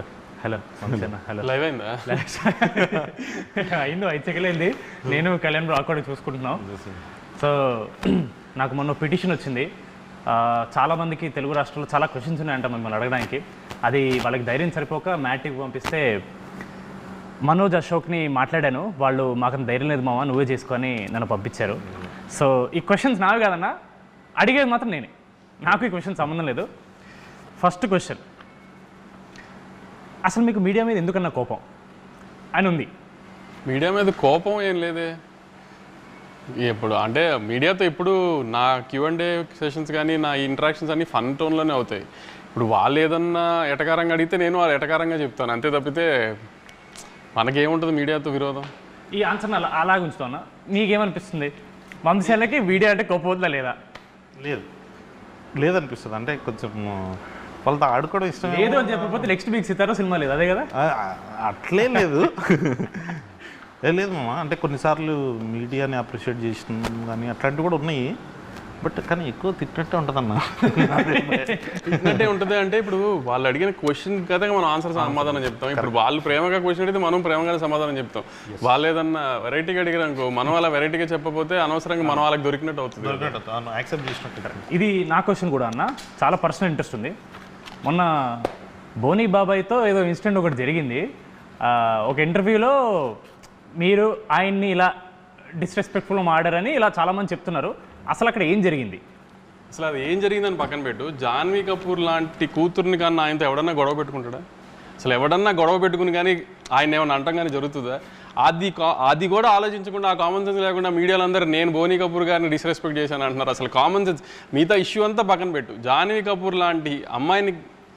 Hello hello hello. Live అయిందా? అయింది ఐదు సెకండ్లు అయింది నేను కళ్యాణ్ రాక్ కూడా చూసుకుంటున్నాం. సో నాకు మొన్న పిటిషన్ వచ్చింది. ఆ, చాలా మందికి తెలుగు రాష్ట్రాల్లో చాలా క్వశ్చన్స్ ఉన్నాయంట మిమ్మల్ని అడగడానికి. అది వాళ్ళకి ధైర్యం సరిపోక మ్యాట్కి పంపిస్తే మనోజ్ అశోక్ని మాట్లాడాను. వాళ్ళు మాకు ధైర్యం లేదు మామ నువ్వే చేసుకొని నన్ను పంపించారు. సో ఈ క్వశ్చన్స్ నావి కాదన్నా అడిగేది మాత్రం నేనే. నాకు ఈ క్వశ్చన్ సంబంధం లేదు. ఫస్ట్ క్వశ్చన్ అసలు మీకు మీడియా మీద ఎందుకన్నా కోపం? అని ఉంది. మీడియా మీద కోపం ఏం లేదే. ఎప్పుడు అంటే మీడియాతో ఇప్పుడు నా క్యూ అండ్ డే సెషన్స్ కానీ నా ఇంటరాక్షన్స్ అన్ని ఫన్ టోన్లోనే అవుతాయి. ఇప్పుడు వాళ్ళు ఏదన్నా ఎటకారంగా అడిగితే నేను వాళ్ళు ఎటకారంగా చెప్తాను. అంతే తప్పితే మనకేముంటుంది మీడియాతో విరోధం? ఈ ఆన్సర్ని అలా అలాగే ఉంచుతున్నా మీకేమనిపిస్తుంది వంశాలకి వీడియో అంటే కోపం వద్దా లేదా? లేదు. లేదనిపిస్తుంది. అంటే కొంచెం వాళ్ళతో ఆడుకోవడం ఇష్టం లేదు అని చెప్పకపోతే నెక్స్ట్ వీక్ సితారో సినిమా లేదు. అదే కదా? అట్లే లేదు. ఏ లేదు మామ. అంటే కొన్నిసార్లు మీడియాని అప్రిషియేట్ చేసిన కానీ అట్లాంటివి కూడా ఉన్నాయి. బట్ కానీ ఎక్కువ తిట్టినట్టే ఉంటుందన్న. అంటే ఉంటుంది అంటే ఇప్పుడు వాళ్ళు అడిగిన క్వశ్చన్ కదా మనం ఆన్సర్ సమాధానం చెప్తాం. ఇప్పుడు వాళ్ళు ప్రేమగా క్వశ్చన్ అడిగితే మనం ప్రేమగానే సమాధానం చెప్తాం. వాళ్ళు ఏదన్నా వెరైటీగా అడిగారు అనుకో మనం అలా వెరైటీగా చెప్పకపోతే అనవసరంగా మనం వాళ్ళకి దొరికినట్టు అవుతుంది. యాక్సెప్ట్ చేసినట్టు. ఇది నా క్వశ్చన్ కూడా అన్న. చాలా పర్సనల్ ఇంట్రెస్ట్ ఉంది. మొన్న బోనీ బాబాయ్తో ఏదో ఇన్సిడెంట్ ఒకటి జరిగింది. ఒక ఇంటర్వ్యూలో మీరు ఆయన్ని ఇలా డిస్రెస్పెక్ట్ఫుల్గా మాడారని ఇలా చాలామంది చెప్తున్నారు. అసలు అక్కడ ఏం జరిగింది? అసలు అది ఏం జరిగిందని పక్కన పెట్టు. జాన్వీ కపూర్ లాంటి కూతుర్ని కన్నా ఆయనతో ఎవడన్నా గొడవ పెట్టుకుంటాడా? అసలు ఎవడన్నా గొడవ పెట్టుకుని కానీ ఆయన ఏమైనా అంటాం కానీ జరుగుతుందా? అది కా- అది కూడా ఆలోచించకుండా ఆ కామన్ సెన్స్ లేకుండా మీడియాలో అందరూ నేను బోనీ కపూర్ గారిని డిస్రెస్పెక్ట్ చేశాను అంటున్నారు. అసలు కామన్ సెన్స్ మిగతా ఇష్యూ అంతా పక్కన పెట్టు. జాన్వీ కపూర్ లాంటి అమ్మాయిని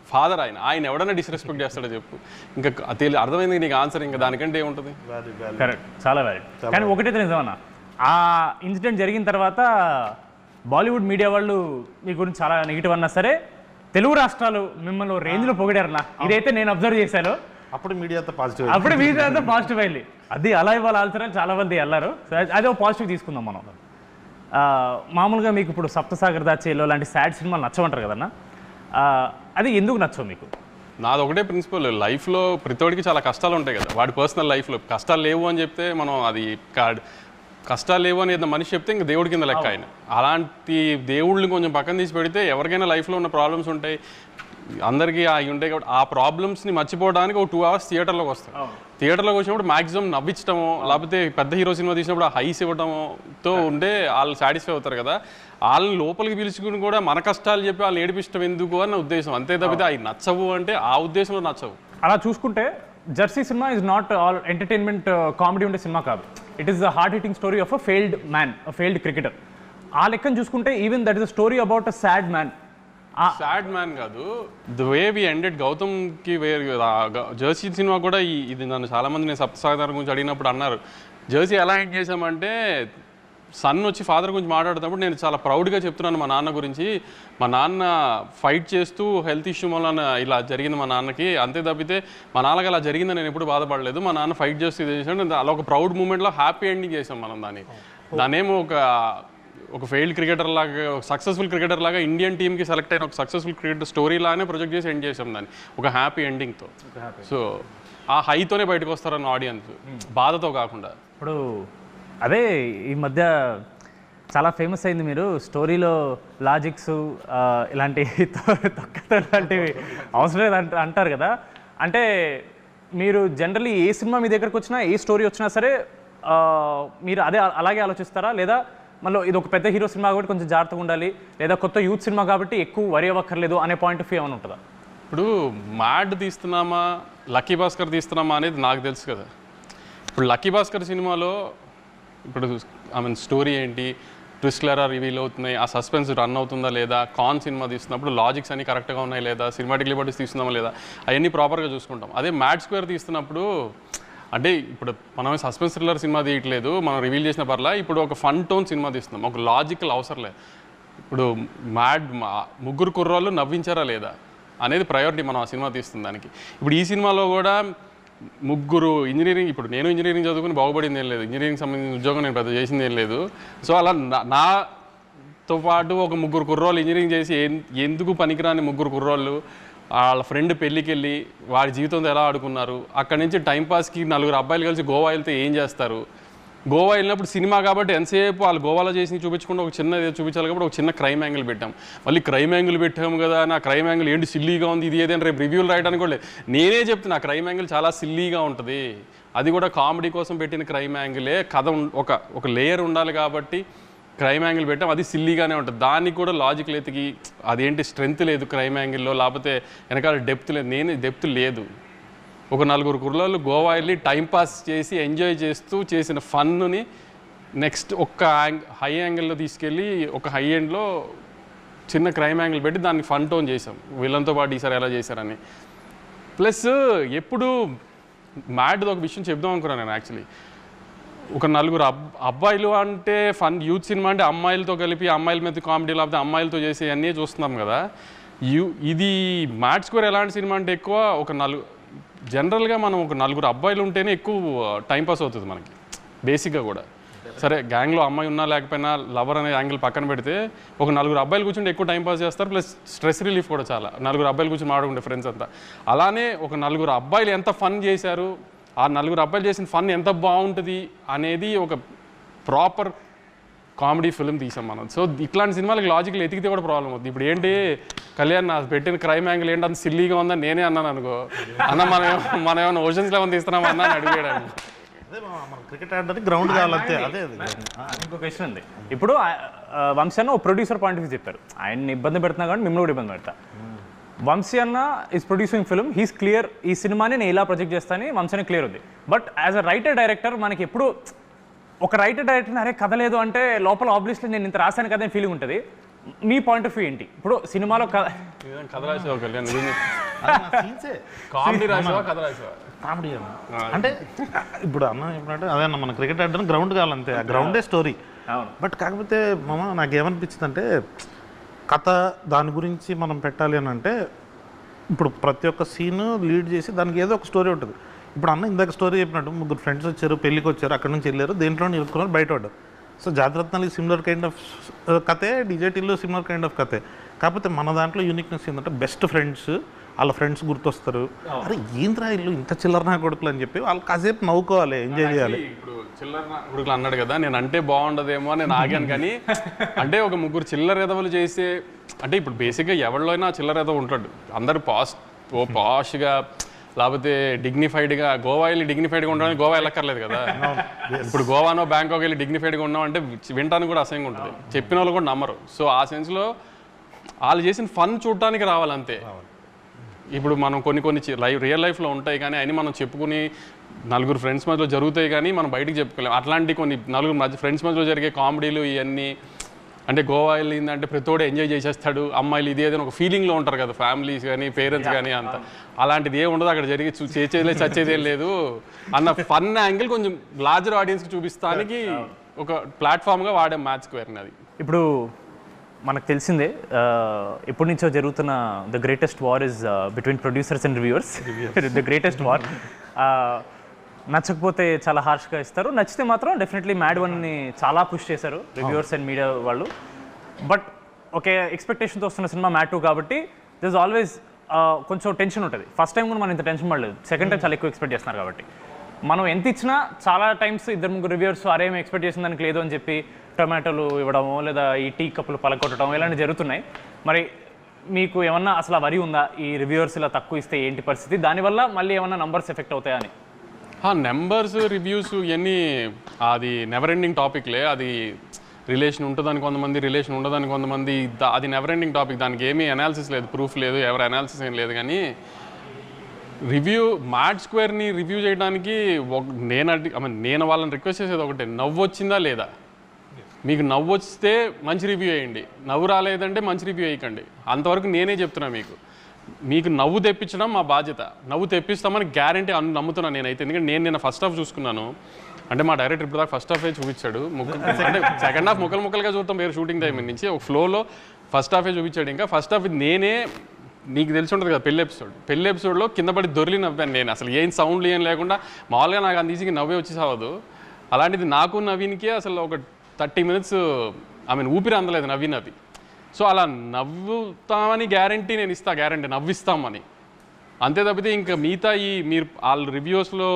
ఫాదర్ ఆయన ఆయన ఎవడన్నా డిస్రెస్పెక్ట్ చేస్తాడో చెప్పు. ఇంకా తెలియ అర్థమైంది నీకు ఆన్సర్ ఇంకా దానికంటే ఏముంటుంది? కరెక్ట్ చాలా వ్యాలిడ్ కానీ ఒకటైతే నిజమన్న ఆ ఇన్సిడెంట్ జరిగిన తర్వాత బాలీవుడ్ మీడియా వాళ్ళు మీ గురించి చాలా నెగిటివ్ అన్నా సరే తెలుగు రాష్ట్రాలు మిమ్మల్ని ఓ రేంజ్లో పొగిడారన్న. ఇదైతే నేను అబ్జర్వ్ చేశాను. అప్పుడు మీడియాతో పాజిటివ్ అప్పుడు మీద అంతా పాజిటివ్ అయింది. అది అలా ఇవ్వాలి ఆల్సర్ చాలా మంది వెళ్ళారు సో అది- పాజిటివ్ తీసుకుందాం మనం. ఆ, మామూలుగా మీకు ఇప్పుడు సప్తసాగర్ దాచేలో లాంటి సాడ్ సినిమాలు నచ్చమంటారు కదన్నా? అది ఎందుకు నచ్చవు మీకు? నాది ఒకటే ప్రిన్సిపల్ లైఫ్లో ప్రతివాడికి చాలా కష్టాలు ఉంటాయి కదా. వాడి పర్సనల్ లైఫ్లో కష్టాలు లేవు అని చెప్తే మనం అది కా- కష్టాలు లేవు అని ఏదైనా మనిషి చెప్తే ఇంకా దేవుడి కింద లెక్క ఆయన. అలాంటి దేవుళ్ళని కొంచెం పక్కన తీసి పెడితే ఎవరికైనా లైఫ్లో ఉన్న ప్రాబ్లమ్స్ ఉంటాయి. అందరికీ అవి ఉంటాయి కాబట్టి ఆ ప్రాబ్లమ్స్ని మర్చిపోవడానికి ఒక టూ అవర్స్ థియేటర్లోకి వస్తాం. థియేటర్లోకి వచ్చినప్పుడు మాక్సిమం నవ్వించడమో లేకపోతే పెద్ద హీరో సినిమా తీసినప్పుడు హైస్ ఇవ్వడమోతో ఉంటే వాళ్ళు సాటిస్ఫై అవుతారు కదా. వాళ్ళని లోపలికి పిలుచుకుని కూడా మన కష్టాలు చెప్పి వాళ్ళని ఏడిపించడం ఎందుకు అని నా ఉద్దేశం. అంతే తప్పితే అవి నచ్చవు అంటే ఆ ఉద్దేశంలో నచ్చవు. అలా చూసుకుంటే jersey cinema is not all entertainment comedy ఉండే సినిమా కాదు. It is the heart hitting story of a failed man failed cricketer ఆ లెక్కను చూసుకుంటే even that is story about a sad man sad man కాదు ద వే వి ఎండెడ్ గౌతమ్కి వేరు Jersey cinema కూడా ఇది నన్ను చాలా మంది నేను సప్తసాగర్ గురించి అడిగినప్పుడు అన్నారు. జర్సీ ఎలా ఎండ్ చేశామంటే సన్ వచ్చి ఫాదర్ గురించి మాట్లాడుతున్నప్పుడు నేను చాలా ప్రౌడ్గా చెప్తున్నాను మా నాన్న గురించి. మా నాన్న ఫైట్ చేస్తూ హెల్త్ ఇష్యూ వలన ఇలా జరిగింది మా నాన్నకి. అంతే తప్పితే మా నాన్నకి అలా జరిగిందని నేను ఎప్పుడు బాధపడలేదు. మా నాన్న ఫైట్ చేస్తూ ఇది చేసాడు అలా ఒక ప్రౌడ్ మూమెంట్లో హ్యాపీ ఎండింగ్ చేసాం మనం దాన్ని. దానేమో ఒక ఒక ఫెయిల్డ్ క్రికెటర్ లాగా సక్సెస్ఫుల్ క్రికెటర్ లాగా ఇండియన్ టీమ్కి సెలెక్ట్ అయిన ఒక సక్సెస్ఫుల్ క్రికెటర్ స్టోరీ లాగానే ప్రొజెక్ట్ చేసి ఎండ్ చేసాం దాన్ని. ఒక హ్యాపీ ఎండింగ్తో. సో ఆ హైతోనే బయటకు వస్తారన్న ఆడియన్స్. బాధతో కాకుండా. ఇప్పుడు అదే ఈ మధ్య చాలా ఫేమస్ అయింది మీరు. స్టోరీలో లాజిక్స్ ఇలాంటి తొక్కతో లాంటివి అవసరం లేదు అంట అంటారు కదా. అంటే మీరు జనరల్లీ ఏ సినిమా మీ దగ్గరకు వచ్చినా ఏ స్టోరీ వచ్చినా సరే మీరు అదే అలాగే ఆలోచిస్తారా? లేదా మళ్ళీ ఇది ఒక పెద్ద హీరో సినిమా కాబట్టి కొంచెం జాగ్రత్తగా ఉండాలి. లేదా కొత్త యూత్ సినిమా కాబట్టి ఎక్కువ వరి అవ్వక్కర్లేదు అనే పాయింట్ ఆఫ్ వ్యూ ఏమైనా ఉంటుందా? ఇప్పుడు మ్యాడ్ తీస్తున్నామా లక్కీ భాస్కర్ తీస్తున్నామా అనేది నాకు తెలుసు కదా. ఇప్పుడు లక్కీ భాస్కర్ సినిమాలో ఇప్పుడు ఐ మీన్ స్టోరీ ఏంటి? ట్విస్ట్లరా రివీల్ అవుతున్నాయి ఆ సస్పెన్స్ రన్ అవుతుందా లేదా? కాన్ సినిమా తీస్తున్నప్పుడు లాజిక్స్ అన్ని కరెక్ట్గా ఉన్నాయి లేదా? సినిమాటిక్ లిబర్టీస్ తీస్తున్నామా లేదా? అవన్నీ ప్రాపర్గా చూసుకుంటాం. అదే మ్యాడ్ స్క్వేర్ తీస్తున్నప్పుడు అంటే ఇప్పుడు మనం సస్పెన్స్ థ్రిల్లర్ సినిమా తీయట్లేదు మనం రివీల్ చేసిన పర్లా ఇప్పుడు ఒక ఫన్ టోన్ సినిమా తీస్తున్నాం. ఒక లాజికల్ అవసరం లేదు. ఇప్పుడు మ్యాడ్ ముగ్గురు కుర్రాళ్ళు నవ్వించారా లేదా? అనేది ప్రయారిటీ మనం ఆ సినిమా తీస్తుంది దానికి. ఇప్పుడు ఈ సినిమాలో కూడా ముగ్గురు ఇంజనీరింగ్ ఇప్పుడు నేను ఇంజనీరింగ్ చదువుకుని బాగుపడింది ఏం లేదు. ఇంజనీరింగ్ సంబంధించిన ఉద్యోగం నేను పెద్ద చేసింది ఏం లేదు. సో అలా నా- నాతో పాటు ఒక ముగ్గురు కుర్రోళ్ళు ఇంజనీరింగ్ చేసి ఎందుకు పనికిరాని ముగ్గురు కుర్రోళ్ళు వాళ్ళ ఫ్రెండ్ పెళ్ళికి వెళ్ళి వారి జీవితంతో ఎలా ఆడుకున్నారు అక్కడి నుంచి టైంపాస్కి నలుగురు అబ్బాయిలు కలిసి గోవా వెళ్తే ఏం చేస్తారు గోవా వెళ్ళినప్పుడు సినిమా కాబట్టి ఎంతసేపు వాళ్ళు గోవాలో చేసి చూపించకుండా ఒక చిన్న చూపించాలి కాబట్టి ఒక చిన్న క్రైమ్ యాంగిల్ పెట్టాం. మళ్ళీ క్రైమ్ యాంగిల్ పెట్టాము కదా నా క్రైమ్ యాంగిల్ ఏంటి సిల్లీగా ఉంది ఇది ఏదైనా రేపు రివ్యూలు రాయడానికి కూడా నేనే చెప్తున్నా క్రైమ్ యాంగిల్ చాలా సిల్లీగా ఉంటుంది. అది కూడా కామెడీ కోసం పెట్టిన క్రైమ్ యాంగిలే కథ ఉం- ఒక ఒక లేయర్ ఉండాలి కాబట్టి క్రైమ్ యాంగిల్ పెట్టాం అది సిల్లీగానే ఉంటుంది. దానికి కూడా లాజిక్ ఎతికి అదేంటి స్ట్రెంత్ లేదు క్రైమ్ యాంగిల్లో లేకపోతే వెనకాల డెప్త్ లేదు నేను డెప్త్ లేదు. ఒక నలుగురు కుర్రాళ్ళు గోవా వెళ్ళి టైంపాస్ చేసి ఎంజాయ్ చేస్తూ చేసిన ఫన్నుని నెక్స్ట్ ఒక్క యాంగ్ హై యాంగిల్లో తీసుకెళ్ళి ఒక హై ఎండ్లో చిన్న క్రైమ్ యాంగిల్ పెట్టి దాన్ని ఫన్ టోన్ చేసాం వీళ్ళంతో పాటు ఈసారి ఎలా చేశారని. ప్లస్ ఎప్పుడు మ్యాడ్ది ఒక విషయం చెప్దాం అనుకున్నాను నేను యాక్చువల్లీ. ఒక నలుగురు అబ్ అబ్బాయిలు అంటే ఫన్ యూత్ సినిమా అంటే అమ్మాయిలతో కలిపి అమ్మాయిల మీద కామెడీ లేకపోతే అమ్మాయిలతో చేసే అన్నీ చూస్తున్నాం కదా. యూ ఇది మ్యాట్ స్కోర్ ఎలాంటి సినిమా అంటే ఎక్కువ ఒక నలుగు జనరల్గా మనం ఒక నలుగురు అబ్బాయిలు ఉంటేనే ఎక్కువ టైంపాస్ అవుతుంది మనకి. బేసిక్గా కూడా. సరే గ్యాంగ్లో అమ్మాయి ఉన్నా లేకపోయినా లవర్ అనే యాంగిల్ పక్కన పెడితే ఒక నలుగురు అబ్బాయిలు కూర్చుంటే ఎక్కువ టైం పాస్ చేస్తారు ప్లస్ స్ట్రెస్ రిలీఫ్ కూడా చాలా. నలుగురు అబ్బాయిలు కూర్చుని మాడుకుంటే ఫ్రెండ్స్ అంతా. అలానే ఒక నలుగురు అబ్బాయిలు ఎంత ఫన్ చేశారు ఆ నలుగురు అబ్బాయిలు చేసిన ఫన్ ఎంత బాగుంటుంది అనేది ఒక ప్రాపర్ కామెడీ ఫిల్మ్ తీసాం మనం. సో ఇట్లాంటి సినిమాలకు లాజికల్ ఎతికితే కూడా ప్రాబ్లం అవుతుంది ఇప్పుడు ఏంటి కళ్యాణ్ నా పెట్టిన క్రైమ్ యాంగిల్ ఏంటి అంత సిల్లీగా ఉందని నేనే అన్నాను అనుకో. అన్న మనం ఏమో- మనం ఏమైనా ఓషన్స్ లెవెన్ తీస్తున్నాం అన్న అని అడిగాడు అదే మా- మన క్రికెట్ ఆడడానికి గ్రౌండ్ కావాలంతే అదే అది. ఇంకో క్వశ్చన్ ఉంది. ఇప్పుడు వంశీ అన్న ప్రొడ్యూసర్ పాయింట్ ఆఫ్ వ్యూ చెప్పారు. ఆయన్ని ఇబ్బంది పెడుతున్నా కానీ మిమ్మల్ని కూడా ఇబ్బంది పెడతా. వంశీ అన్న is producing film he's clear ఈ సినిమాని నేను ఇలా ప్రొజెక్ట్ చేస్తానని వంశీ క్లియర్ ఉంది. But as a writer director మనకి ఎప్పుడు ఒక రైటర్ డైరెక్టర్ అరే కథ లేదు అంటే లోపల ఆబ్వియస్లీ నేను ఇంత రాశాను కదా ఫీలింగ్ ఉంటుంది. మీ పాయింట్ ఆఫ్ వ్యూ ఏంటి? ఇప్పుడు సినిమాలో కథ రాసావు. కామెడీ రాసావా కథ రాసావా? కామెడీ అన్న అంటే ఇప్పుడు అన్న చెప్పినట్టు అదే అన్న మన క్రికెట్ ఆడడానికి గ్రౌండ్ కావాలంతే ఆ గ్రౌండే స్టోరీ అవును. బట్ కాకపోతే మామ నాకేమనిపించింది అంటే కథ దాని గురించి మనం పెట్టాలి అని అంటే ఇప్పుడు ప్రతి ఒక్క సీన్ లీడ్ చేసి దానికి ఏదో ఒక స్టోరీ ఉంటుంది. ఇప్పుడు అన్న ఇందాక స్టోరీ చెప్పినట్టు ముగ్గురు ఫ్రెండ్స్ వచ్చారు పెళ్ళికి వచ్చారు అక్కడ నుంచి వెళ్ళారు దేంట్లో ఇరుక్కున్నారు బయట పడ్డారు so Jathi Ratnalu similar kind of కథే డిజేటీలో సిమిలర్ కైండ్ ఆఫ్ కథే. కాకపోతే మన దాంట్లో యూనిక్నెస్ ఏంటంటే బెస్ట్ ఫ్రెండ్స్ వాళ్ళ ఫ్రెండ్స్ గుర్తొస్తారు. అరే ఏంద్రా ఇల్లు ఇంత చిల్లర నా కొడుకులు అని చెప్పి వాళ్ళు కాసేపు నవ్వుకోవాలి ఎంజాయ్ చేయాలి. ఇప్పుడు కొడుకులు అన్నాడు కదా నేను అంటే బాగుండదేమో నేను ఆగాను కానీ అంటే ఒక ముగ్గురు చిల్లర ఎదవలు చేసే అంటే ఇప్పుడు బేసిక్గా ఎవరిలో అయినా చిల్లర ఎదవ ఉంటాడు. అందరు పాస్ ఓ పాష్గా లేకపోతే డిగ్నిఫైడ్గా గోవా వెళ్ళి డిగ్నిఫైడ్గా ఉండడానికి గోవా వెళ్ళక్కర్లేదు కదా. ఇప్పుడు గోవానో బ్యాంకాక్ వెళ్ళి డిగ్నిఫైడ్గా ఉన్నాం అంటే వినటానికి కూడా అసహ్యంగా ఉంటుంది. చెప్పిన వాళ్ళు కూడా నమ్మరు. సో ఆ సెన్స్లో వాళ్ళు చేసిన ఫన్ చూడటానికి రావాలంతే. ఇప్పుడు మనం కొన్ని కొన్ని లైఫ్ రియల్ లైఫ్లో ఉంటాయి కానీ అన్ని మనం చెప్పుకుని నలుగురు ఫ్రెండ్స్ మధ్యలో జరుగుతాయి కానీ మనం బయటికి చెప్పుకోలేం. అట్లాంటి కొన్ని నలుగురు మధ్య ఫ్రెండ్స్ మధ్యలో జరిగే కామెడీలు ఇవన్నీ అంటే గోవా వెళ్ళిందంటే ప్రతిోడు ఎంజాయ్ చేసేస్తాడు. అమ్మాయిలు ఇది ఏదైనా ఒక ఫీలింగ్లో ఉంటారు కదా ఫ్యామిలీస్ కానీ పేరెంట్స్ కానీ అంత. అలాంటిది ఏ ఉండదు అక్కడ జరిగి చేసేది లేదు చచ్చేది ఏం లేదు. అన్న ఫన్ యాంగిల్ కొంచెం లార్జర్ ఆడియన్స్కి చూపిస్తానికి ఒక ప్లాట్ఫామ్గా వాడే మ్యాచ్ స్క్వేర్ని అది. ఇప్పుడు మనకు తెలిసిందే ఎప్పటి నుంచో జరుగుతున్న the greatest war is between producers and reviewers the greatest war నచ్చకపోతే చాలా హార్ష్గా ఇస్తారు. నచ్చితే మాత్రం డెఫినెట్లీ మ్యాడ్ వన్ని చాలా పుష్ చేశారు రివ్యూవర్స్ అండ్ మీడియా వాళ్ళు. బట్ ఒకే ఎక్స్పెక్టేషన్తో వస్తున్న సినిమా మ్యాట్ టూ కాబట్టి దిస్ ఆల్వేస్ కొంచెం టెన్షన్ ఉంటుంది. ఫస్ట్ టైం కూడా మనం ఇంత టెన్షన్ పడలేదు. సెకండ్ టైం చాలా ఎక్కువ ఎక్స్పెక్ట్ చేస్తున్నారు కాబట్టి. మనం ఎంత ఇచ్చినా చాలా టైమ్స్ ఇద్దరు ముగ్గురు రివ్యూర్స్ అరేం ఎక్స్పెక్ట్ చేసిన దానికి లేదు అని చెప్పి టొమాటోలు ఇవ్వడము లేదా ఈ టీ కప్పులు పలకొట్టడం ఇలాంటివి జరుగుతున్నాయి. మరి మీకు ఏమన్నా అసలు వరి ఉందా? ఈ రివ్యూవర్స్ ఇలా తక్కువ ఇస్తే ఏంటి పరిస్థితి? దానివల్ల మళ్ళీ ఏమన్నా నంబర్స్ ఎఫెక్ట్ అవుతాయా అని. నెంబర్స్ రివ్యూస్ ఇవన్నీ అది నెవర్ ఎండింగ్ టాపిక్లే అది రిలేషన్ ఉంటుందని కొంతమంది రిలేషన్ ఉండదని కొంతమంది అది నెవర్ ఎండింగ్ టాపిక్ దానికి ఏమీ అనాలిసిస్ లేదు ప్రూఫ్ లేదు ఎవరు అనాలిసిస్ ఏం లేదు. కానీ రివ్యూ మ్యాట్ స్క్వేర్ని రివ్యూ చేయడానికి ఒక నేను అడి నేను వాళ్ళని రిక్వెస్ట్ చేసేది ఒకటే. నవ్వు వచ్చిందా లేదా? మీకు నవ్వు వస్తే మంచి రివ్యూ వేయండి. నవ్వు రాలేదంటే మంచి రివ్యూ వేయకండి. అంతవరకు నేనే చెప్తున్నా మీకు. మీకు నవ్వు తెప్పించడం మా బాధ్యత. నవ్వు తెప్పిస్తామని గ్యారంటీ అను నమ్ముతున్నాను నేనైతే. ఎందుకంటే నేను నిన్న ఫస్ట్ హాఫ్ చూసుకున్నాను. అంటే మా డైరెక్టర్ ఇప్పుడు దాకా ఫస్ట్ హాఫే చూపించాడు. అంటే సెకండ్ హాఫ్ ముక్కలు ముక్కలుగా చూస్తాం వేరే షూటింగ్ టైం నుంచి. ఒక ఫ్లోలో ఫస్ట్ హాఫే చూపించాడు ఇంకా. ఫస్ట్ హాఫ్ నేనే నీకు తెలిసి ఉంటుంది కదా పెళ్ళి ఎపిసోడ్ పెళ్ళి ఎపిసోడ్లో కింద పడి దొరికి నవ్వాను నేను. అసలు ఏం సౌండ్లు ఏం లేకుండా మామూలుగా నాకు అంత ఈజీగా నవ్వే వచ్చి సావదు అలాంటిది నాకు నవీన్కే అసలు ఒక థర్టీ మినిట్స్ ఐ మీన్ ఊపిరి అందలేదు నవీన్ అది సో అలా నవ్వుతామని గ్యారంటీ నేను ఇస్తా గ్యారంటీ నవ్విస్తామని. అంతే తప్పితే ఇంకా మిగతా ఈ మీరు వాళ్ళ రివ్యూస్లో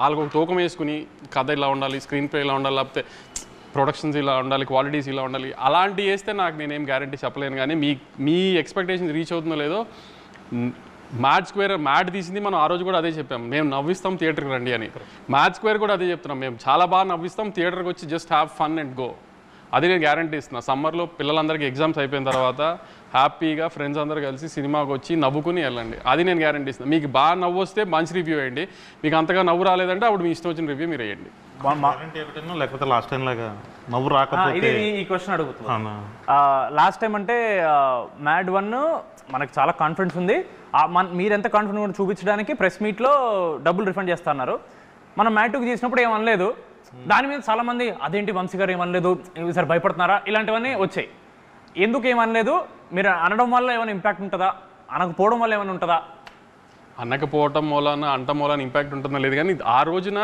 వాళ్ళకు ఒక తూకం వేసుకుని కథ ఇలా ఉండాలి స్క్రీన్ ప్లే ఇలా ఉండాలి లేకపోతే ప్రొడక్షన్స్ ఇలా ఉండాలి క్వాలిటీస్ ఇలా ఉండాలి అలాంటివి వేస్తే నాకు నేనేం గ్యారంటీ చెప్పలేను. కానీ మీ మీ ఎక్స్పెక్టేషన్ రీచ్ అవుతుందో లేదో మ్యాట్ స్క్వేర్ మ్యాట్ తీసింది మనం ఆ రోజు కూడా అదే చెప్పాం మేము నవ్విస్తాం థియేటర్కి రండి అని. మ్యాట్ స్క్వేర్ కూడా అదే చెప్తున్నాం. మేము చాలా బాగా నవ్విస్తాం థియేటర్కి వచ్చి just have fun and go అది నేను గ్యారంటీ ఇస్తున్నా. సమ్మర్లో పిల్లలందరికీ ఎగ్జామ్స్ అయిపోయిన తర్వాత హ్యాపీగా ఫ్రెండ్స్ అందరు కలిసి సినిమాకి వచ్చి నవ్వుకుని వెళ్ళండి. అది నేను గ్యారంటీ ఇస్తున్నాను మీకు బాగా నవ్వు వస్తే మంచి రివ్యూ వేయండి. మీకు అంతగా నవ్వు రాలేదంటే అప్పుడు మీ ఇష్టం వచ్చిన రివ్యూ మీరు వేయండి. లేకపోతే లాస్ట్ టైం లాగా నవ్వు ఆ, ఇది రాకపోతే ఈ క్వశ్చన్ అడుగుతుంది అవునా? లాస్ట్ టైం అంటే మ్యాడ్ వన్ మనకు చాలా కాన్ఫిడెన్స్ ఉంది. ఆ, మన మీరు ఎంత కాన్ఫిడెంట్ కూడా చూపించడానికి ప్రెస్ మీట్లో డబ్బులు రిఫండ్ చేస్తున్నారు మనం మ్యాడ్ టూకి చేసినప్పుడు ఏమనలేదు దాని మీద చాలా మంది అదేంటి వంశీ గారు ఏమనలేదు? ఈసారి భయపడుతున్నారా? ఇలాంటివన్నీ వచ్చాయి. ఎందుకు ఏమనలేదు? మీరు అనడం వల్ల ఏమైనా ఇంపాక్ట్ ఉంటుందా? అనకపోవడం వల్ల ఏమైనా ఉంటుందా? అనకపోవటం మూలాన అంట మూలాన ఇంపాక్ట్ ఉంటుందో లేదు కానీ ఆ రోజున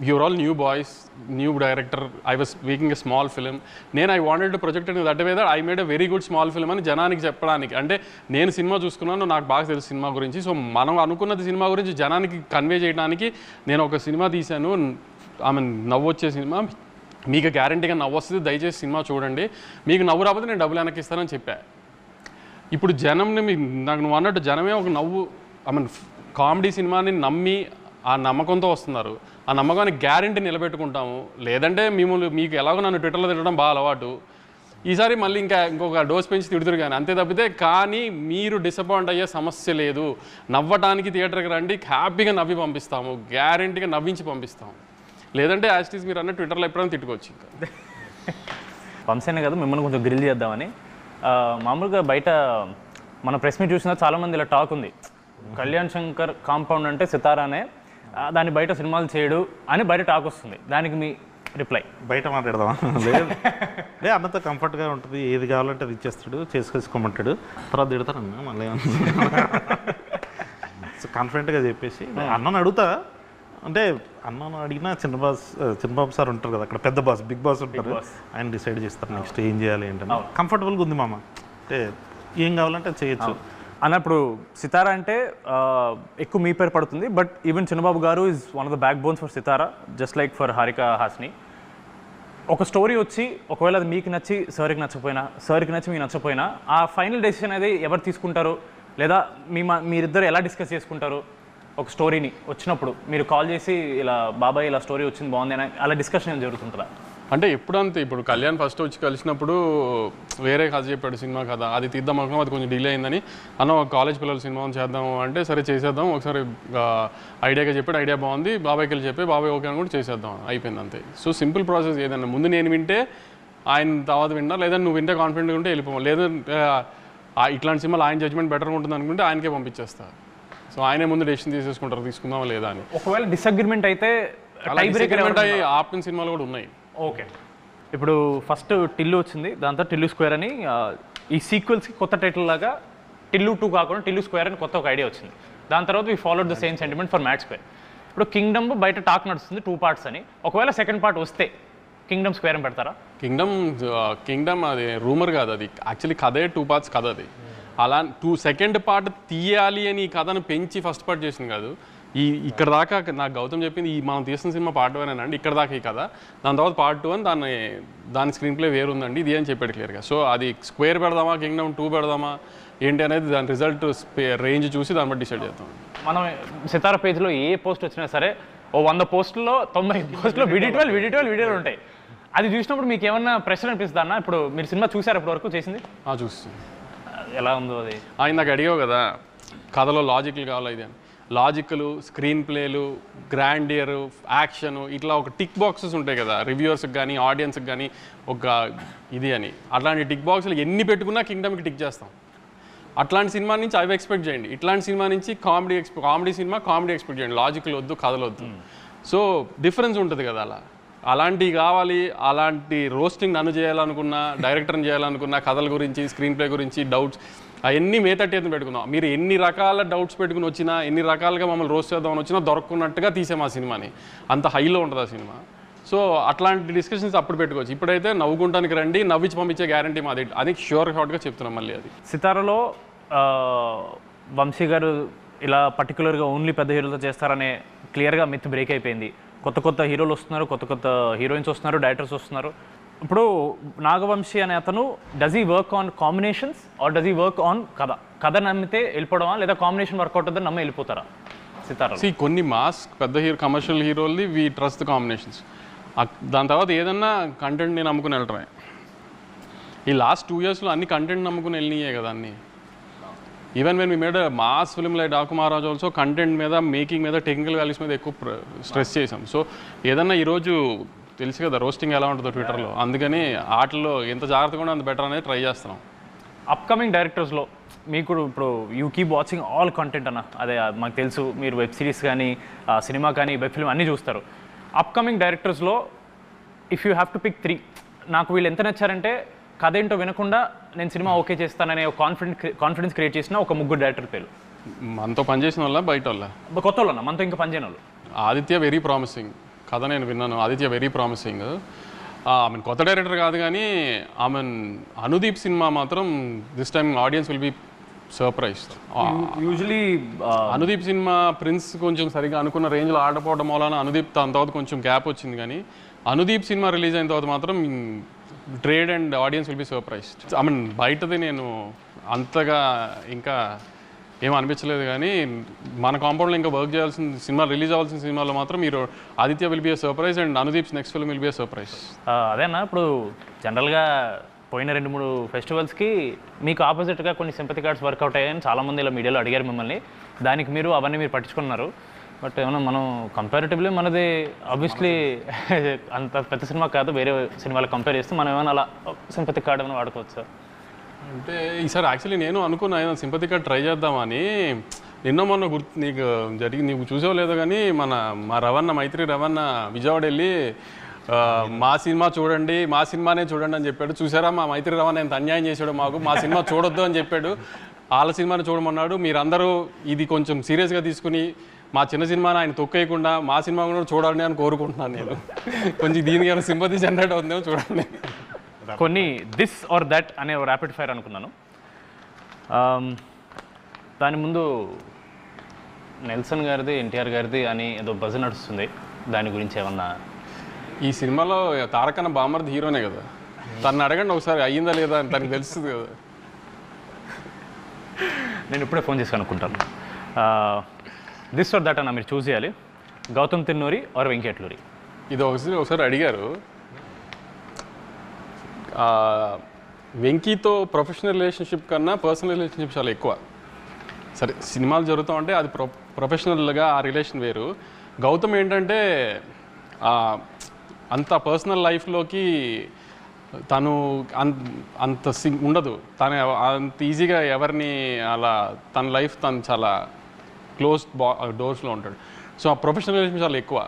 the you're all new boys new director I was making a small film నేను I wanted to project that way I made a very good small film అని జనానికి చెప్పడానికి. అంటే నేను సినిమా చూసుకున్నాను నాకు బాగా తెలుసు సినిమా గురించి. సో మనం అనుకున్నది సినిమా గురించి జనానికి కన్వే చేయడానికి నేను ఒక సినిమా తీశాను. ఆమె నవ్వు వచ్చే సినిమా. మీకు గ్యారంటీగా నవ్వు వస్తుంది దయచేసి సినిమా చూడండి. మీకు నవ్వు రాకపోతే నేను డబ్బులు వెనక్కిస్తానని చెప్పా. ఇప్పుడు జనంని మీ నాకు నువ్వు అన్నట్టు జనమే ఒక నవ్వు ఐ మీన్ కామెడీ సినిమాని నమ్మి ఆ నమ్మకంతో వస్తున్నారు. ఆ నమ్మకాన్ని గ్యారంటీ నిలబెట్టుకుంటాము. లేదంటే మిమ్మల్ని మీకు ఎలాగో నన్ను ట్విట్టర్లో తిట్టడం బాగా అలవాటు. ఈసారి మళ్ళీ ఇంకా ఇంకొక డోస్ పెంచి తిడుతురు కానీ అంతే తప్పితే కానీ మీరు డిసప్పాయింట్ అయ్యే సమస్య లేదు. నవ్వటానికి థియేటర్కి రండి హ్యాపీగా నవ్వి పంపిస్తాము గ్యారంటీగా నవ్వించి పంపిస్తాము. లేదంటే యాస్టీస్ మీరు అన్న ట్విట్టర్లో ఎప్పుడైనా తిట్టుకోవచ్చు ఇంకా. వంశీనే కదా మిమ్మల్ని కొంచెం గ్రిల్ చేద్దామని. మామూలుగా బయట మన ప్రెస్ మీట్ చూసినా చాలామంది ఇలా టాక్ ఉంది. కళ్యాణ్ శంకర్ కాంపౌండ్ అంటే సితారానే దాన్ని బయట సినిమాలు చేయడు అని బయట టాక్ వస్తుంది. దానికి మీ రిప్లై. బయట లే అన్నతో కంఫర్ట్గా ఉంటుంది. ఏది కావాలంటే అది ఇచ్చేస్తాడు చేసుకేసుకోమంటాడు తర్వాత తిడతానన్న మళ్ళీ సో కాన్ఫిడెంట్గా చెప్పేసి అన్నని అడుగుతా. అంటే అన్నను అడిగినా చిన్న బాస్ చిన్నబాబు సార్ ఉంటారు కదా అక్కడ పెద్ద బాస్ బిగ్ బాస్ ఉంటారు. ఆయన డిసైడ్ చేస్తారు నెక్స్ట్ ఏం చేయాలి ఏంటని. కంఫర్టబుల్గా ఉంది మామ. అంటే ఏం కావాలంటే అది అన్నప్పుడు సితారా అంటే ఎక్కువ మీ పేరు పడుతుంది బట్ ఈవెన్ చిన్నబాబు గారు is one of the backbones for Sithara just like for Haarika Hassine. ఒక స్టోరీ వచ్చి ఒకవేళ అది మీకు నచ్చి సార్కి నచ్చకపోయినా సార్కి నచ్చి మీకు నచ్చపోయినా ఆ ఫైనల్ డెసిషన్ అనేది ఎవరు తీసుకుంటారు లేదా మీ మా- మీరిద్దరు ఎలా డిస్కస్ చేసుకుంటారు ఒక స్టోరీని వచ్చినప్పుడు మీరు కాల్ చేసి ఇలా బాబాయ్ ఇలా స్టోరీ వచ్చింది బాగుంది అని అలా డిస్కషన్ ఏం జరుగుతుంటుందా? అంటే ఎప్పుడు అంతే ఇప్పుడు కళ్యాణ్ ఫస్ట్ వచ్చి కలిసినప్పుడు వేరే కథ చెప్పాడు సినిమా కథ. అది తీద్దాం అనుకున్నాం అది కొంచెం డిలే అయిందని. అన్న ఒక కాలేజ్ పిల్లల సినిమా చేద్దాం అంటే సరే చేసేద్దాం ఒకసారి ఐడియాగా చెప్పాడు ఐడియా బాగుంది బాబాయ్కి వెళ్ళి చెప్పి బాబాయ్ ఓకే అని కూడా చేసేద్దాం అయిపోయింది అంతే. సో సింపుల్ ప్రాసెస్ ఏదన్నా. ముందు నేను వింటే ఆయన తర్వాత విన్నా లేదా నువ్వు వింటే కాన్ఫిడెంట్గా ఉంటే వెళ్ళిపోవు లేదా ఆ, ఇట్లాంటి సినిమాలు ఆయన జడ్జ్మెంట్ బెటర్గా ఉంటుంది అనుకుంటే ఆయనకే పంపించేస్తా. సో ఆయనే ముందు డెసిషన్ తీసేసుకుంటారు? తీసుకుందామా లేదా అని. ఒకవేళ డిసగ్రిమెంట్ అయితే ఆపిన సినిమాలు కూడా ఉన్నాయి. ఓకే. ఇప్పుడు ఫస్ట్ టిల్లు వచ్చింది. దాంతో టిల్లు స్క్వేర్ అని ఈ సీక్వెల్స్కి కొత్త టైటిల్ లాగా టిల్లు టూ కాకుండా టిల్లు స్క్వేర్ అని కొత్త ఒక ఐడియా వచ్చింది. దాని తర్వాత we follow the same sentiment for mad square ఇప్పుడు కింగ్డమ్ బయట టాక్ నడుస్తుంది టూ పార్ట్స్ అని. ఒకవేళ సెకండ్ పార్ట్ వస్తే కింగ్డమ్ స్క్వేర్ అని పెడతారా? కింగ్డమ్ కింగ్డమ్ అది రూమర్ కాదు అది. యాక్చువల్లీ కథే టూ పార్ట్స్ కథ అది. అలా టూ సెకండ్ పార్ట్ తీయాలి అని ఈ కథను పెంచి ఫస్ట్ పార్ట్ చేసింది కాదు. ఈ ఇక్కడ దాకా నాకు గౌతమ్ చెప్పింది ఈ మనం తీసిన సినిమా పార్ట్ వన్ అండి ఇక్కడ దాకా ఈ కథ. దాని తర్వాత పార్ట్ టూ అని దాన్ని దాని స్క్రీన్ ప్లే వేరు ఉందండి. ఇది అని చెప్పాడు క్లియర్గా సో అది స్క్వేర్ పెడదామా కింగ్డమ్ టూ పెడదామా ఏంటి అనేది దాని రిజల్ట్ రేంజ్ చూసి దాన్ని బట్టి డిసైడ్ చేద్దాం. మనం సితార పేజ్లో ఏ పోస్ట్ వచ్చినా సరే ఓ వంద పోస్టుల్లో తొంభై పోస్టులో విడి ట్వెల్వ్ విడి ట్వెల్వ్ వీడియోలు ఉంటాయి. అది చూసినప్పుడు మీకు ఏమన్నా ప్రెషర్ అనిపిస్తుందా అన్న? ఇప్పుడు మీరు సినిమా చూసారు ఇప్పటి వరకు చేసింది? ఆ, చూసి ఎలా ఉందో అది? ఆయన నాకు అడిగావు కదా కథలో లాజిక్లు కావాలి ఇది అని. లాజిక్లు స్క్రీన్ ప్లేలు గ్రాండియర్ యాక్షన్ ఇట్లా ఒక టిక్ బాక్సెస్ ఉంటాయి కదా రివ్యూవర్స్కి కానీ ఆడియన్స్కి కానీ ఒక ఇది అని. అట్లాంటి టిక్ బాక్స్లు ఎన్ని పెట్టుకున్నా కింగ్డమ్కి టిక్ చేస్తాం. అట్లాంటి సినిమా నుంచి అవి ఎక్స్పెక్ట్ చేయండి. ఇట్లాంటి సినిమా నుంచి కామెడీ ఎక్స్పె కామెడీ సినిమా కామెడీ ఎక్స్పెక్ట్ చేయండి. లాజిక్లు వద్దు కథలు వద్దు. సో డిఫరెన్స్ ఉంటుంది కదా అలా. అలాంటివి కావాలి అలాంటి రోస్టింగ్ నన్ను చేయాలనుకున్నా డైరెక్టర్ని చేయాలనుకున్నా కథల గురించి స్క్రీన్ ప్లే గురించి డౌట్స్ అవన్నీ మే ఎత్తున పెట్టుకుందాం. మీరు ఎన్ని రకాల డౌట్స్ పెట్టుకుని వచ్చినా ఎన్ని రకాలుగా మమ్మల్ని రోస్ట్ చేద్దామని వచ్చినా దొరకకున్నట్టుగా తీసాం ఆ సినిమాని. అంత హైలో ఉంటుంది ఆ సినిమా. సో అట్లాంటి డిస్కషన్స్ అప్పుడు పెట్టుకోవచ్చు. ఇప్పుడైతే నవ్వుకుంటానికి రండి నవ్వించి పంపించే గ్యారంటీ మాది. అది షూర్ షార్ట్గా చెప్తున్నాం మళ్ళీ అది. సితారలో వంశీ గారు ఇలా పర్టికులర్గా ఓన్లీ పెద్ద హీరోలతో చేస్తారనే క్లియర్గా మిత్ బ్రేక్ అయిపోయింది. కొత్త కొత్త హీరోలు వస్తున్నారు కొత్త కొత్త హీరోయిన్స్ వస్తున్నారు డైరెక్టర్స్ వస్తున్నారు. ఇప్పుడు నాగవంశీ అనే అతను does he work on combinations or does he work on కథ? కథ నమ్మితే వెళ్ళిపోవడమా లేదా కాంబినేషన్ వర్కౌట్ అవుతుందని నమ్మి వెళ్ళిపోతారా? సితారా సి కొన్ని మాస్ పెద్ద హీరో కమర్షియల్ హీరోల్ది వీ ట్రస్ట్ ద కాంబినేషన్స్ దాని తర్వాత ఏదన్నా కంటెంట్ నేను నమ్ముకుని వెళ్ళటమే. ఈ లాస్ట్ టూ ఇయర్స్లో అన్ని కంటెంట్ నమ్ముకుని వెళ్ళినాయే కదా అన్ని. Even when we made mass film like Daaku Maharaaj also content మీద మేకింగ్ మీద టెక్నికల్ వాల్యూస్ మీద ఎక్కువ స్ట్రెస్ చేసాం సో ఏదన్నా ఈరోజు తెలుసు కదా రోస్టింగ్ ఎలా ఉంటుందో ట్విట్టర్లో అందుకని ఆటల్లో ఎంత జాగ్రత్తగా ఉంటే అంత బెటర్ అనేది ట్రై చేస్తున్నాం. అప్కమింగ్ డైరెక్టర్స్లో మీకు ఇప్పుడు you keep watching all content అన్న. అదే మాకు తెలుసు మీరు వెబ్ సిరీస్ కానీ సినిమా కానీ వెబ్ ఫిల్మ్ అన్నీ చూస్తారు. అప్కమింగ్ డైరెక్టర్స్లో if you have to pick three నాకు వీళ్ళు ఎంత నచ్చారంటే కథ ఏంటో వినకుండా నేను సినిమా ఓకే చేస్తాననే ఒక కాన్ఫిడెంట్ కాన్ఫిడెన్స్ క్రియేట్ చేసిన ఒక ముగ్గురు డైరెక్టర్ పేరు. మనతో పనిచేసిన వాళ్ళ బయట వాళ్ళ కొత్త వాళ్ళు అన్న మనతో ఇంకా పనిచేయని వాళ్ళు. ఆదిత్య వెరీ ప్రామిసింగ్ కథ నేను విన్నాను. ఆదిత్య వెరీ ప్రామిసింగ్ ఆమె కొత్త డైరెక్టర్ కాదు కానీ ఆమె అనుదీప్ సినిమా మాత్రం this time audience will be surprise usually Anudeep cinema prince కొంచెం సరిగా అనుకున్న రేంజ్లో ఆడపోవడం వలన అనుదీప్ దాని తర్వాత కొంచెం గ్యాప్ వచ్చింది కానీ అనుదీప్ సినిమా రిలీజ్ అయిన తర్వాత మాత్రం trade and audience will be surprise I mean బయటది నేను అంతగా ఇంకా ఏం అనిపించలేదు కానీ మన కాంపౌండ్లో ఇంకా వర్క్ చేయాల్సిన సినిమా రిలీజ్ అవ్వాల్సిన సినిమాలో మాత్రం మీరు Aditya will be a surprise and Anudeep's next film will be a surprise అదేనా ఇప్పుడు జనరల్గా పోయిన రెండు మూడు ఫెస్టివల్స్కి మీకు ఆపోజిట్గా కొన్ని సింపతి కార్డ్స్ వర్కౌట్ అయ్యాయని చాలామంది ఇలా మీడియాలో అడిగారు మిమ్మల్ని. దానికి మీరు అవన్నీ మీరు పట్టించుకున్నారు. బట్ ఏమన్నా మనం కంపారిటివ్లీ మనది ఆబ్వియస్లీ అంత పెద్ద సినిమా కాదు వేరే సినిమాలు కంపేర్ చేస్తే మనం ఏమైనా అలా సింపతి కార్డ్ ఏమైనా వాడుకోవచ్చు? అంటే ఈసారి యాక్చువల్లీ నేను అనుకున్నా ఏదైనా సింపతిగా ట్రై చేద్దామని. నిన్న మొన్న గుర్తు నీకు జరిగి నీకు చూసావు లేదో కానీ మన మా రవణ మైత్రి రవణ విజయవాడ వెళ్ళి మా సినిమా చూడండి మా సినిమానే చూడండి అని చెప్పాడు. చూసారా మా మైత్రి రవణ ఎంత అన్యాయం చేశాడు మాకు? మా సినిమా చూడొద్దు అని చెప్పాడు. వాళ్ళ సినిమాని చూడమన్నాడు. మీరందరూ ఇది కొంచెం సీరియస్గా తీసుకుని మా చిన్న సినిమాని ఆయన తొక్కేయకుండా మా సినిమా కూడా చూడాలని అని కోరుకుంటున్నాను నేను. కొంచెం దీనికి ఏమైనా సింపతి జనరేట్ అవుతుందేమో చూడండి. కొన్ని దిస్ ఆర్ దట్ అనే ర్యాపిడ్ ఫైర్ అనుకున్నాను. Um, దాని ముందు నెల్సన్ గారిది ఎన్టీఆర్ గారిది అని ఏదో బజ్ నడుస్తుంది. దాని గురించి ఏమన్నా ఈ సినిమాలో తారకన్న బామర్ది హీరోనే కదా. తను అడగండి ఒకసారి అయ్యిందా లేదా అని తనకు తెలుస్తుంది కదా. నేను ఇప్పుడే ఫోన్ చేసి అనుకుంటాను. దిస్ ఆర్ దట్ అన్న మీరు చూస్ చేయాలి. గౌతమ్ తిన్నూరి ఆర్ వెంకటలూరి ఇది ఒకసారి ఒకసారి అడిగారు. వెంకీతో ప్రొఫెషనల్ రిలేషన్షిప్ కన్నా పర్సనల్ రిలేషన్షిప్ చాలా ఎక్కువ. సరే సినిమాలు జరుగుతూ ఉంటే అది ప్రొ ప్రొఫెషనల్గా ఆ రిలేషన్ వేరు. గౌతమ్ ఏంటంటే అంత పర్సనల్ లైఫ్లోకి తను అంత సింగ్ ఉండదు. తను అంత ఈజీగా ఎవరిని అలా తన లైఫ్ తను చాలా క్లోజ్ బా డోర్స్లో ఉంటాడు. సో ఆ ప్రొఫెషనల్ రిలేషన్ చాలా ఎక్కువ.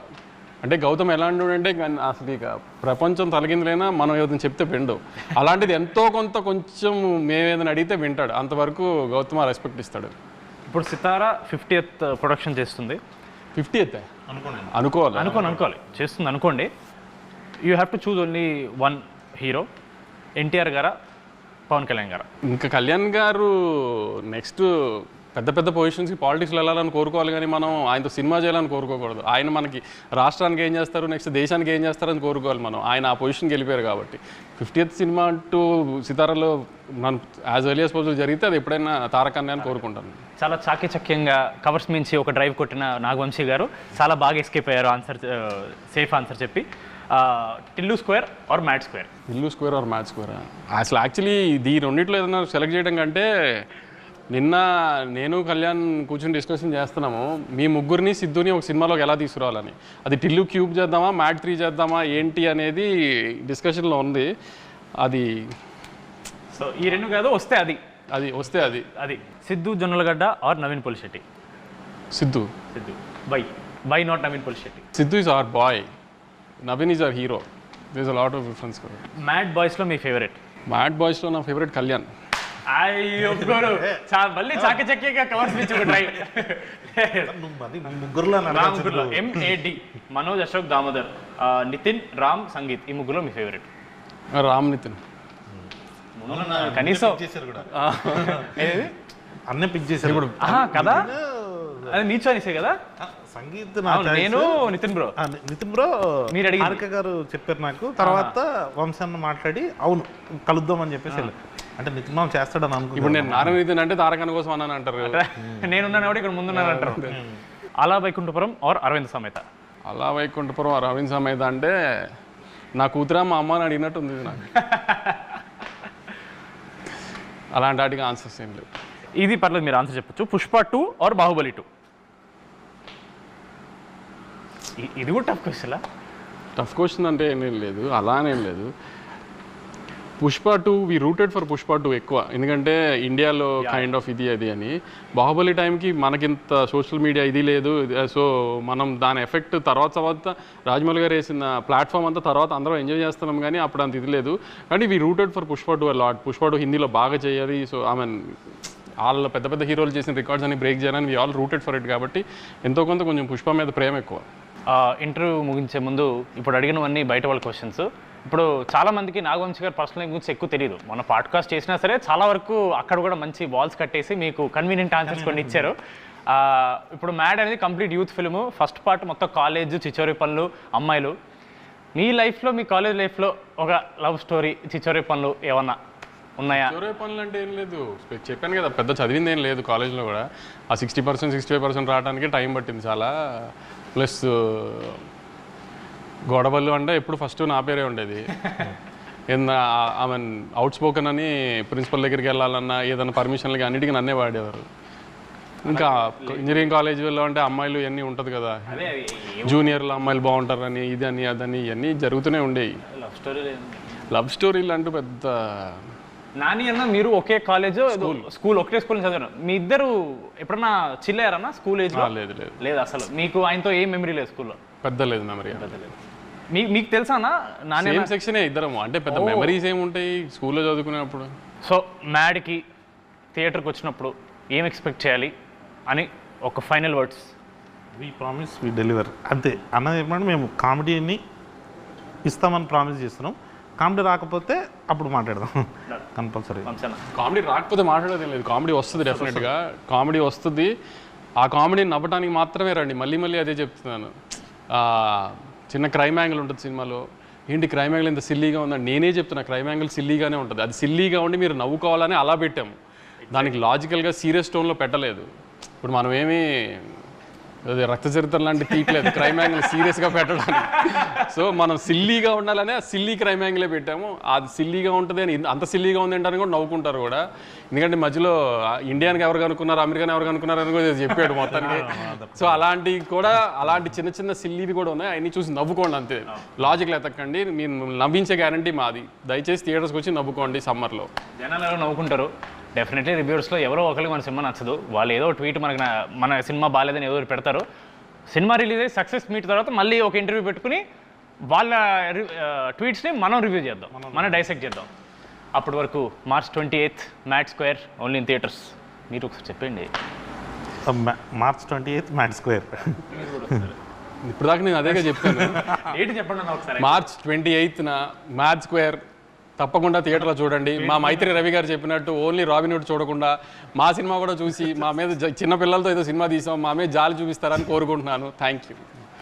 అంటే గౌతమ్ ఎలాంటి అంటే అసలు ఇక ప్రపంచం తలగిందులైనా మనం ఏదైనా చెప్తే విండు. అలాంటిది ఎంతో కొంత కొంచెం మేము ఏదైనా అడిగితే వింటాడు. అంతవరకు గౌతమ్ రెస్పెక్ట్ ఇస్తాడు. ఇప్పుడు సితారా ఫిఫ్టీయత్ ప్రొడక్షన్ చేస్తుంది. ఫిఫ్టీ అనుకోండి. అనుకోవాలి? అనుకోని అనుకోవాలి. చేస్తుంది అనుకోండి. You have to choose only one hero NTR గారా? పవన్ కళ్యాణ్ గారా? ఇంకా కళ్యాణ్ గారు నెక్స్ట్ పెద్ద పెద్ద పొజిషన్స్కి పాలిటిక్స్లో వెళ్ళాలని కోరుకోవాలి కానీ మనం ఆయనతో సినిమా చేయాలని కోరుకోకూడదు. ఆయన మనకి రాష్ట్రానికి ఏం చేస్తారు నెక్స్ట్ దేశానికి ఏం చేస్తారని కోరుకోవాలి మనం. ఆయన ఆ పొజిషన్కి వెళ్ళిపోయారు కాబట్టి. ఫిఫ్టీయత్ సినిమా అంటూ సితారాలో మనం యాజ్ ఎర్లీ యాజ్ పాసిబుల్ జరిగితే అది ఎప్పుడైనా తారకన్నే అని కోరుకుంటాను. చాలా చాకచక్యంగా కవర్స్ మించి ఒక డ్రైవ్ కొట్టిన నాగవంశీ గారు చాలా బాగా ఎస్కేప్ అయ్యారు ఆన్సర్ సేఫ్ ఆన్సర్ చెప్పి. Tillu square or mad square ఇల్లు స్క్వేర్ ఆర్ మ్యాచ్ స్క్వేర్ అసలు యాక్చువల్లీ ఈ రెండిట్లో ఏదైనా సెలెక్ట్ చేయడం కంటే నిన్న నేను కళ్యాణ్ కూర్చొని డిస్కషన్ చేస్తున్నాము. మీ ముగ్గురిని సిద్ధుని ఒక సినిమాలోకి ఎలా తీసుకురావాలని? అది టిల్లు క్యూబ్ చేద్దామా? మ్యాట్ త్రీ చేద్దామా? ఏంటి అనేది డిస్కషన్లో ఉంది. అది సో ఈ రెండు కాదు వస్తే అది. అది వస్తే అది. అది. Siddhu Jonnalagadda or Naveen Polishetty? Siddhu. Siddhu. Bye bye not Naveen Polishetty? Siddhu is our boy Naveen is our hero this a lot of difference mad బాయ్స్లో మీ ఫేవరెట్ మ్యాట్ బాయ్స్లో నా ఫేవరెట్ కళ్యాణ్. అయ్యో గురు. చా- మళ్ళీ చాక చక్కగా కవర్ స్పీచ్ ఒక try నువ్వు మరి ముగ్గురులో రామ్ ఎంఏడి మనోజ్ అశోక్ దామోదర్ నితిన్ రామ్ సంగీత్ ఈ ముగ్గురులో మీ ఫేవరెట్ రామ్ నితిన్. కనీసం చేశారు కూడా. ఏది? అన్నీ పిక్ చేశారు. ఇప్పుడు కదా? అది నీ చాయిసే కదా? సంగీత్. నేను నితిన్ బ్రో నితిన్ బ్రో మీరు. హారిక గారు చెప్పారు నాకు. తర్వాత వంశాన్ని మాట్లాడి అవును కలుద్దాం అని చెప్పేసి వెళ్ళారు. అంటే నితిన్ మామ చేస్తాడని ఇప్పుడు నేను నారాయణ నితిన్ అంటే తారకన్న కోసం అన్నాను అంటారు నేనున్నాను కూడా ఇక్కడ ముందున్నాను అంటారు. అలా వైకుంఠపురం ఆర్ అరవింద్ సమేత? అలా వైకుంఠపురం అరవింద్ సమేత అంటే నా కూతురా మా అమ్మ అని అడిగినట్టు ఉంది నాకు. అలాంటి వాటికి ఆన్సర్స్ ఏం లేవు. ఇది పర్లేదు మీరు ఆన్సర్ చెప్పొచ్చు. Pushpa two or Baahubali two ఇది కూడా టఫ్ క్వశ్చన్ టఫ్ క్వశ్చన్ అంటే ఏమీ లేదు అలానేం లేదు. Pushpa two we rooted for Pushpa two ఎక్కువ. ఎందుకంటే ఇండియాలో కైండ్ ఆఫ్ ఇది అది అని. బాహుబలి టైంకి మనకింత సోషల్ మీడియా ఇది లేదు. సో మనం దాని ఎఫెక్ట్ తర్వాత తర్వాత రాజమౌళి గారు వేసిన ప్లాట్ఫామ్ అంతా తర్వాత అందరం ఎంజాయ్ చేస్తున్నాం కానీ అప్పుడు అంత ఇది లేదు. కానీ we rooted for Pushpa two lot Pushpa two హిందీలో బాగా చేయాలి. సో ఐ మీన్ వాళ్ళ పెద్ద పెద్ద హీరోలు చేసిన రికార్డ్స్ అని బ్రేక్ చేయాలని we all rooted for it కాబట్టి ఎంతో కొంత కొంచెం పుష్ప మీద ప్రేమ ఎక్కువ. ఇంటర్వ్యూ ముగించే ముందు ఇప్పుడు అడిగినవన్నీ బయట వాళ్ళ క్వశ్చన్స్ ఇప్పుడు చాలామందికి నాగవంశి గారు పర్సనల్ గురించి ఎక్కువ తెలియదు మన పాడ్కాస్ట్ చేసినా సరే చాలా వరకు అక్కడ కూడా మంచి వాల్స్ కట్టేసి మీకు కన్వీనియంట్ ఆన్సర్స్ కొన్ని ఇచ్చారు. ఇప్పుడు మ్యాడ్ అనేది complete youth film first part మొత్తం కాలేజ్ చిచోరి పనులు అమ్మాయిలు. మీ లైఫ్లో మీ కాలేజ్ లైఫ్లో ఒక లవ్ స్టోరీ చిచోరి పనులు ఏమన్నా ఉన్నాయా? చొరవ పనులు అంటే ఏం లేదు. చెప్పాను కదా పెద్ద చదివింది ఏం లేదు కాలేజ్లో కూడా. ఆ sixty percent sixty five percent రావడానికి టైం పట్టింది చాలా. ప్లస్ గొడవలు అంటే ఎప్పుడు ఫస్ట్ నా పేరే ఉండేది. ఐ మీన్ అవుట్ స్పోకెన్ అని ప్రిన్సిపల్ దగ్గరికి వెళ్ళాలన్నా ఏదైనా పర్మిషన్లకి అన్నిటికీ నన్నే వాడేవారు. ఇంకా ఇంజనీరింగ్ కాలేజ్ అంటే అమ్మాయిలు ఇవన్నీ ఉంటుంది కదా. జూనియర్లు అమ్మాయిలు బాగుంటారని ఇది అని అదని ఇవన్నీ జరుగుతూనే ఉండేవి లవ్ స్టోరీ లవ్ స్టోరీలు అంటూ పెద్ద నాని అన్న మీరు ఒకే కాలేజ్ స్కూల్ ఒకటే స్కూల్ చదివారు. మీ ఇద్దరు ఎప్పుడన్నా చిల్లారన్నా స్కూల్ ఏజ్ లేదు లేదు. లేదు అసలు. మీకు ఆయనతో ఏం మెమరీ లేదు స్కూల్లో? పెద్ద లేదు మెమరీ మీ మీకు తెలుసా అన్న? నాని సేమ్ సెక్షనే ఇద్దరము. అంటే పెద్ద మెమరీస్ ఏముంటాయి స్కూల్లో చదువుకునేప్పుడు సో మ్యాడ్కి థియేటర్కి వచ్చినప్పుడు ఏం ఎక్స్పెక్ట్ చేయాలి అని ఒక final words we promise we deliver అంతే. అన్నది ఏమంటే మేము కామెడీని ఇస్తామని ప్రామిస్ చేస్తున్నాం. కామెడీ రాకపోతే అప్పుడు మాట్లాడదాం. కంపల్సరీ కామెడీ రాకపోతే మాట్లాడేది లేదు. కామెడీ వస్తుంది డెఫినెట్గా కామెడీ వస్తుంది. ఆ కామెడీని నవ్వడానికి మాత్రమే రండి. మళ్ళీ మళ్ళీ అదే చెప్తున్నాను. ఆ, చిన్న క్రైమ్ యాంగిల్ ఉంటుంది సినిమాలో. ఏంటి క్రైమ్ యాంగిల్ ఇంత సిల్లీగా ఉందని? నేనే చెప్తున్నా క్రైమ్ యాంగిల్ సిల్లీగానే ఉంటుంది. అది సిల్లీగా ఉండి మీరు నవ్వుకోవాలని అలా పెట్టాము. దానికి లాజికల్గా సీరియస్ టోన్లో పెట్టలేదు. ఇప్పుడు మనం ఏమీ అది రక్త చరిత్ర లాంటి తీయట్లేదు క్రైమ్ యాంగిల్ సీరియస్గా పెట్టడానికి. సో మనం సిల్లీగా ఉండాలనే ఆ సిల్లీ క్రైమ్ యాంగిలే పెట్టాము. అది సిల్లీగా ఉంటుంది అని అంత సిల్లీగా ఉంది అంటారని కూడా నవ్వుకుంటారు కూడా. ఎందుకంటే మధ్యలో ఇండియానికి ఎవరు కనుక్కున్నారు అమెరికాని ఎవరు కనుక్కున్నారు అని కూడా చెప్పాడు మొత్తానికి. సో అలాంటి కూడా అలాంటి చిన్న చిన్న సిల్లీవి కూడా ఉన్నాయి. అవన్నీ చూసి నవ్వుకోండి అంతే. లాజిక్లు ఎతకండి. మీరు నవ్వించే గ్యారంటీ మాది. దయచేసి థియేటర్స్కి వచ్చి నవ్వుకోండి సమ్మర్లో. జనాలు నవ్వుకుంటారు? డెఫినెట్లీ రివ్యూస్లో ఎవరో ఒకరికి మన సినిమా నచ్చదు. వాళ్ళు ఏదో ట్వీట్ మనకి మన సినిమా బాగాలేదని ఏదో పెడతారు. సినిమా రిలీజ్ అయ్యి సక్సెస్ మీట్ తర్వాత మళ్ళీ ఒక ఇంటర్వ్యూ పెట్టుకుని వాళ్ళ ట్వీట్స్ని మనం రివ్యూ చేద్దాం. మనం డైసెక్ట్ చేద్దాం. అప్పటి వరకు March twenty eighth mad square only in theatres మీరు ఒకసారి చెప్పండి. March twenty eighth mad square ఇప్పుడు దాకా నేను అదేగా చెప్పాను. ఏంటి చెప్పండి మార్చ్ ట్వంటీ ఎయిత్న మ్యాథ్ స్క్వేర్ తప్పకుండా థియేటర్లో చూడండి. మా మైత్రి రవి గారు చెప్పినట్టు ఓన్లీ రాబిన్హుడ్ చూడకుండా మా సినిమా కూడా చూసి మా మీద జ- చిన్న పిల్లలతో ఏదో సినిమా తీసాం మా మీద జాలి చూపిస్తారని కోరుకుంటున్నాను. Thank you